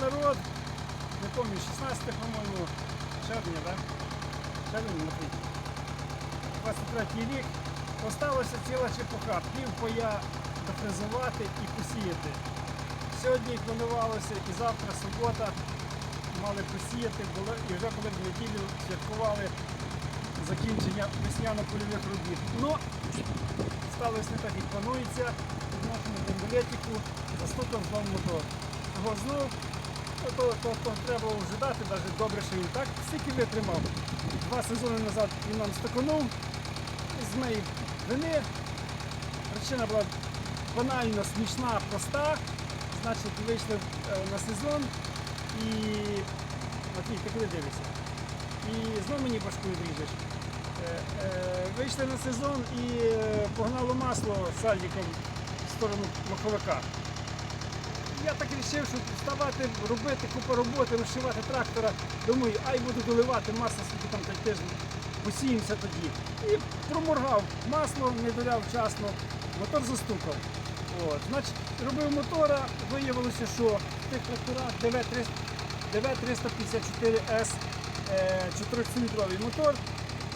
народ, не пам'ятаю, 16 по-моєму, червня, так? Червня, Матвій. 23 рік. Осталося ціла чепуха, пів поя дофрезувати і посіяти. Сьогодні планувалося і завтра субота мали посіяти, було, і вже коли в неділю святкували закінчення весняно-польових робіт. Ну, сталося не так, як планується. В нашому бомболетіку застукав знову мотор. Його знов, ну, то, то, то треба вже навіть добре, що він так стільки витримав. Два сезони назад він нам стаканув з моєї вини. Причина була банально смішна, проста. Значить, вийшли е, на сезон і. Матвій, ти куди дивишся? І знову мені башку відріжеш. Е, е, Вийшли на сезон і погнало масло сальником в сторону маховика. Я так вирішив, що вставати, робити купу роботи, розшивати трактора. Думаю, ай буду доливати масло, скільки там той тиждень, посіємося тоді. І проморгав масло, не доляв вчасно, мотор застукав. От. Значить, робив мотора, виявилося, що в тих тракторах DV354S 4-циліндровий мотор,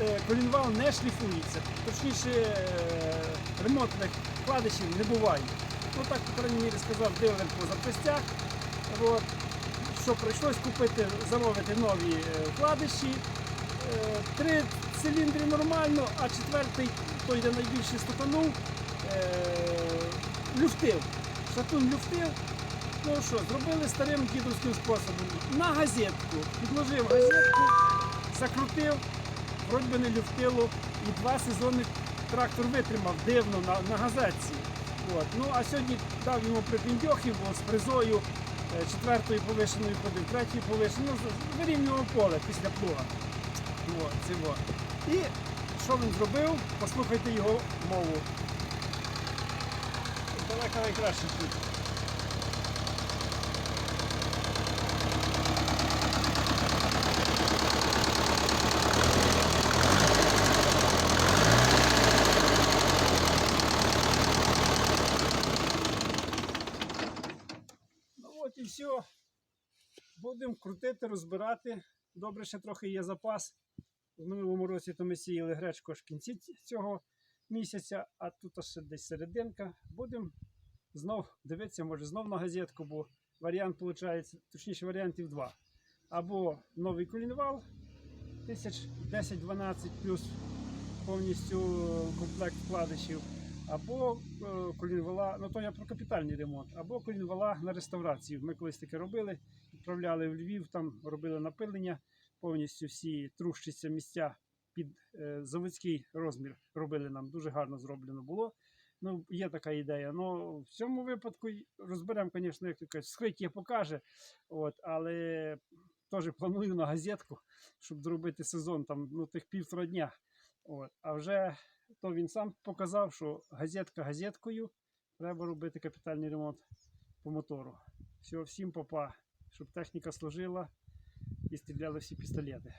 е, колінвал не шліфується. Точніше, е, ремонтних вкладишів не буває. Ну так, по крайній мірі, сказав дилер по запчастях. От. Що прийшлось купити, замовити нові е, вкладиші. Е, Три циліндри нормально, а четвертий, той де найбільше стуканув, е, люфтив. Шатун люфтив. Ну що, зробили старим дідовським способом. На газетку. Підложив газетку, закрутив, вроді не люфтило, і два сезони трактор витримав дивно на, на газетці. От. Ну а сьогодні дав йому припіндьохів з призою четвертою четвертої повишеної ходив, третьої повишеної, ну, вирівнював поле після плуга. От, цього. І що він зробив? Послухайте його мову. Далеко найкраще тут. Ну от і все. Будемо крутити, розбирати. Добре, ще трохи є запас. В минулому році то ми сіяли гречку аж в кінці цього місяця, а тут ще десь серединка. Будемо знов дивитися, може знов на газетку, бо варіант виходить, точніше варіантів два. Або новий колінвал 1010-12 плюс повністю комплект вкладишів, або е, колінвала, ну то я про капітальний ремонт, або колінвала на реставрацію. Ми колись таке робили, відправляли в Львів, там робили напилення, повністю всі трущаться місця під е, заводський розмір робили нам. Дуже гарно зроблено було. Ну, є така ідея. Ну, в цьому випадку розберемо, звісно, як кажуть, скриття покаже. От, але теж планую на газетку, щоб зробити сезон там, ну, тих півтора дня. От. А вже то він сам показав, що газетка газеткою треба робити капітальний ремонт по мотору. Все, всім попа, щоб техніка служила і стріляли всі пістолети.